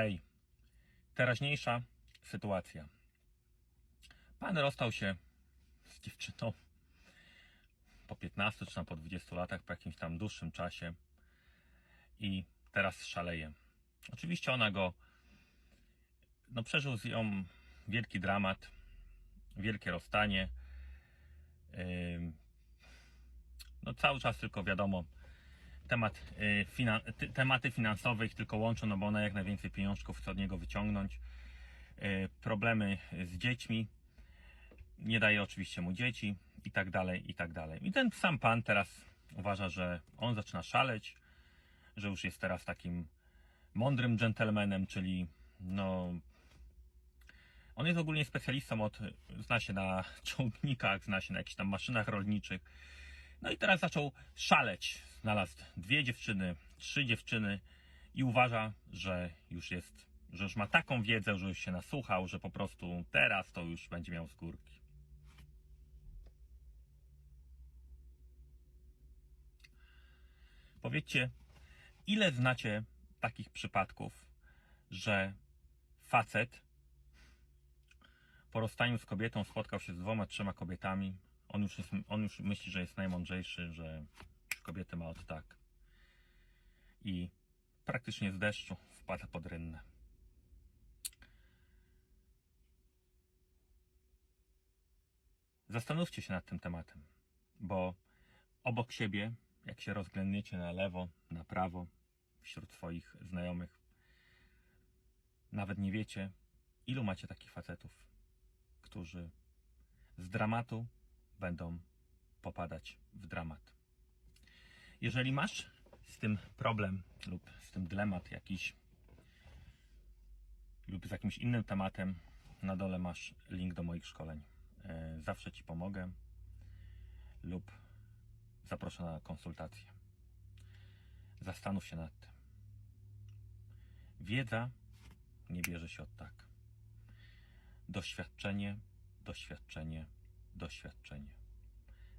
Hej, teraźniejsza sytuacja. Pan rozstał się z dziewczyną po 15 czy tam po 20 latach, po jakimś tam dłuższym czasie i teraz szaleje. Oczywiście ona go, no przeżył z nią wielki dramat, wielkie rozstanie. No cały czas tylko wiadomo, temat, y, fina, ty, tematy finansowe ich tylko łączą, no bo ona jak najwięcej pieniążków chce od niego wyciągnąć. Y, Problemy z dziećmi, nie daje oczywiście mu dzieci i tak dalej, i tak dalej. I ten sam pan teraz uważa, że on zaczyna szaleć, że już jest teraz takim mądrym dżentelmenem, czyli no on jest ogólnie specjalistą od, zna się na ciągnikach, zna się na jakichś tam maszynach rolniczych. No i teraz zaczął szaleć. Znalazł dwie dziewczyny, trzy dziewczyny i uważa, że już jest, że już ma taką wiedzę, że już się nasłuchał, że po prostu teraz to już będzie miał skórki. Powiedzcie, ile znacie takich przypadków, że facet po rozstaniu z kobietą spotkał się z dwoma, trzema kobietami. On już, jest, on już myśli, że jest najmądrzejszy, że kobiety ma od tak. I praktycznie z deszczu wpada pod rynnę. Zastanówcie się nad tym tematem, bo obok siebie, jak się rozglądniecie na lewo, na prawo, wśród swoich znajomych, nawet nie wiecie, ilu macie takich facetów, którzy z dramatu będą popadać w dramat. Jeżeli masz z tym problem lub z tym dylemat jakiś lub z jakimś innym tematem, na dole masz link do moich szkoleń. E, Zawsze Ci pomogę lub zaproszę na konsultację. Zastanów się nad tym. Wiedza nie bierze się od tak. Doświadczenie, doświadczenie, doświadczenie.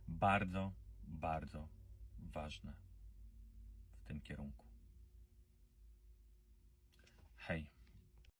Bardzo, bardzo ważne w tym kierunku.